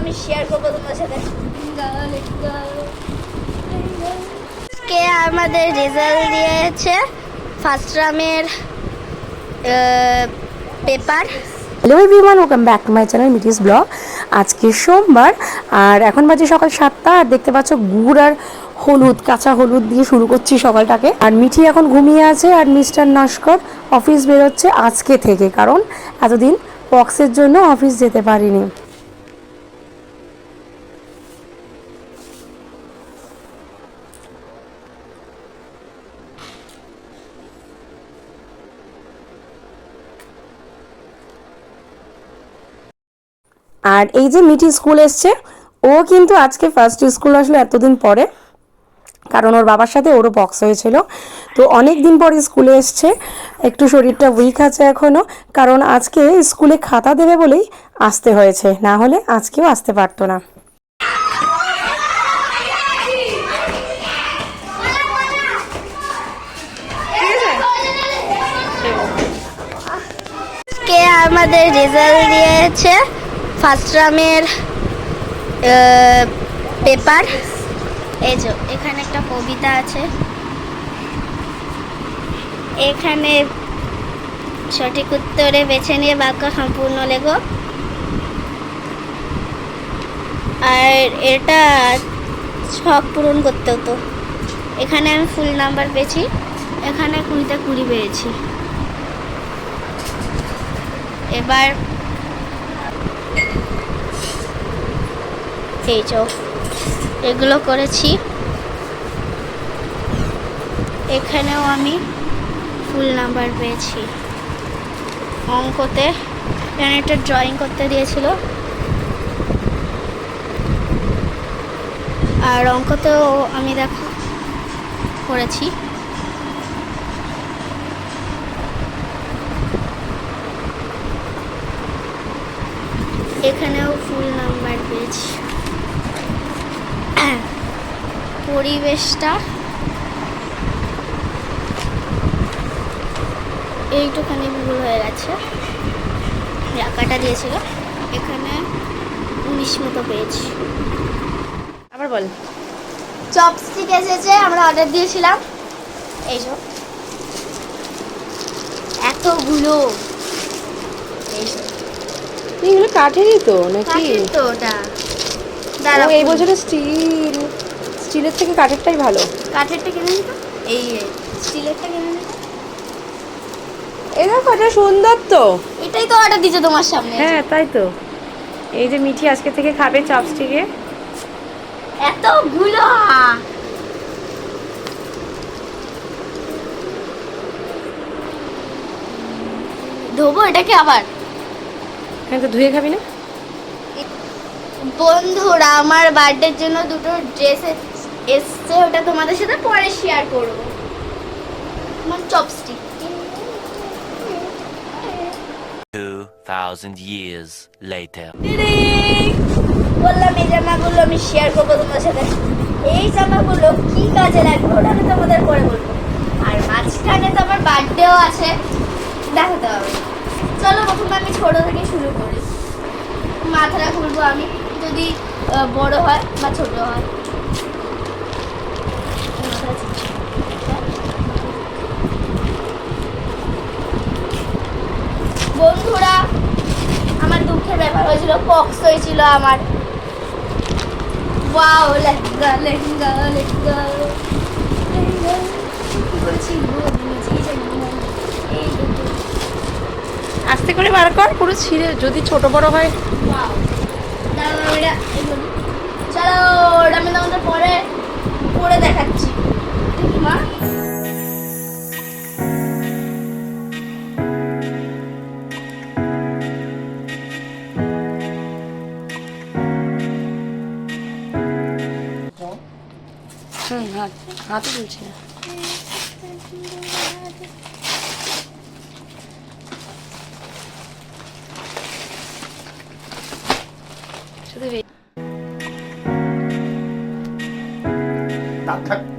আমি শেয়ার করব তোমার সাথে। কে আমাদের রেজাল্ট দিয়েছে? ফার্স্ট রামের paper hello everyone welcome back to my channel Miti's blog আজকে সোমবার, আর এখন বাজে সকাল সাতটা, আর দেখতে পাচ্ছ গুড় আর হলুদ, কাঁচা হলুদ দিয়ে শুরু করছি সকালটাকে। আর মিঠি এখন ঘুমিয়ে আছে, আর মিস্টার নস্কর অফিস বেরোচ্ছে আজকে থেকে, কারণ এতদিন পক্সের জন্য অফিস যেতে পারিনি। আর এই যে মিঠি স্কুল এসছে, ও কিন্তু আজকে ফার্স্ট স্কুল আসলো এতদিন পরে, কারণ ওর বাবার সাথে ওরও বক্স হয়েছিল। তো অনেক দিন পরে স্কুলে এসছে, একটু শরীরটা উইক আছে এখনও কারণ আজকে স্কুলে খাতা দেবে বলেই আসতে হয়েছে, না হলে আজকেও আসতে পারতো না। আমাদের রেজাল্ট দিয়েছে? ফার্স্ট রামের পেপার। এই যে, এখানে একটা কবিতা আছে। এখানে সঠিক উত্তরে বেছে নিয়ে বাক্য সম্পূর্ণ লেখো। আর এটা ছক পূরণ করতে হতো এখানে আমি ফুল নাম্বার পেয়েছি। এখানে কুড়িতে কুড়ি পেয়েছি। এবার এই এগুলো করেছি। এখানেও আমি ফুল নাম্বার পেয়েছি। অঙ্কতে, এখানে একটা ড্রয়িং করতে দিয়েছিল। আর অঙ্কতেও আমি দেখো করেছি। এখানেও ফুল নাম্বার পেয়েছি। পরিবেশটা। এইটুখানি ভুল হয়ে গেছে। রাখাটা দিয়েছিল। এখানে উনিশ মতো পেয়েছি। আবার বল। চপস্টিক এসেছে আমরা অর্ডার দিয়েছিলাম। এই যে। এতগুলো। এই যে। এগুলো কাঠেরই তো নাকি? কাঠের তো ওটা। এই বছরে স্টিল স্টিলের থেকে কাঠেরটাই ভালো। কাঠেরটা কিনে নিত? এই স্টিলেরটা কিনে নিত? এই দেখো এটা সুন্দর তো। এটাই তো অর্ডার দিয়েছে তোমার সামনে। হ্যাঁ তাই তো। এই যে মিঠি আজকে থেকে খাবে চপস্টিকে। এতগুলো ধোবো এটাকে আবার। হ্যাঁ তো ধুয়ে খাবি না? বন্ধুরা আমার বার্থডের জন্য দুটো ড্রেস এসছে ওটা তোমাদের সাথে পরে শেয়ার করব। আমার চপস্টিক 2,000 years later. বললাম এই জামাগুলো আমি শেয়ার করব তোমার সাথে। এই জামাগুলো কি কাজে লাগবে ওটা আমি তোমাদের পরে বলব। আর মাঝখানে তো আমার বার্থডেও আছে। দেখাতে হবে। চলো প্রথমে আমি ছোট থেকে শুরু করি। মাথাটা খুলবো আমি যদি বড় হয় বা ছোট হয় বন্ধুরা আমার দুঃখের ব্যাপার হয়েছিল পক্স হয়েছিল আমার। ওয়াও লেহেঙ্গা লেহেঙ্গা লেহেঙ্গা। আস্তে করে বার কর পুরো ছিঁড়ে যদি ছোট বড় হয়। চলো হাত হাতে বলছি না। শুধু থাক থাক।